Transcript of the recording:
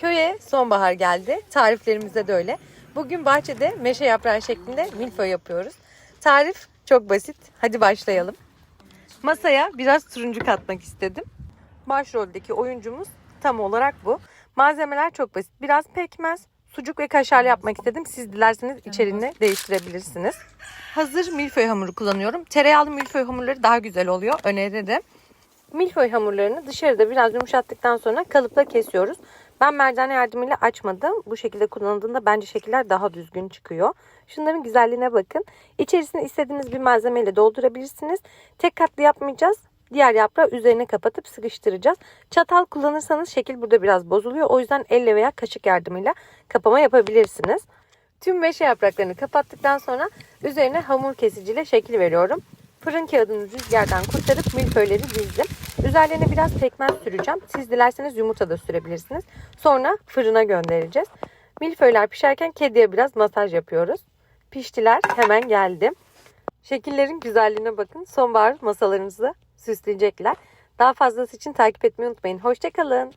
Köye sonbahar geldi. Tariflerimizde de öyle. Bugün bahçede meşe yaprağı şeklinde milföy yapıyoruz. Tarif çok basit. Hadi başlayalım. Masaya biraz turuncu katmak istedim. Başroldeki oyuncumuz tam olarak bu. Malzemeler çok basit. Biraz pekmez, sucuk ve kaşarlı yapmak istedim. Siz dilerseniz içeriğini değiştirebilirsiniz. Hazır milföy hamuru kullanıyorum. Tereyağlı milföy hamurları daha güzel oluyor. Öneririm. Milföy hamurlarını dışarıda biraz yumuşattıktan sonra kalıpla kesiyoruz. Ben merdane yardımıyla açmadım. Bu şekilde kullanıldığında bence şekiller daha düzgün çıkıyor. Şunların güzelliğine bakın. İçerisine istediğiniz bir malzemeyle doldurabilirsiniz. Tek katlı yapmayacağız. Diğer yaprağı üzerine kapatıp sıkıştıracağız. Çatal kullanırsanız şekil burada biraz bozuluyor. O yüzden elle veya kaşık yardımıyla kapama yapabilirsiniz. Tüm meşe yapraklarını kapattıktan sonra üzerine hamur kesiciyle şekil veriyorum. Fırın kağıdını rüzgardan kurtarıp milföyleri dizdim. Üzerlerine biraz pekmez süreceğim. Siz dilerseniz yumurta da sürebilirsiniz. Sonra fırına göndereceğiz. Milföyler pişerken kediye biraz masaj yapıyoruz. Piştiler hemen geldi. Şekillerin güzelliğine bakın. Sonbahar masalarınızı süsleyecekler. Daha fazlası için takip etmeyi unutmayın. Hoşçakalın.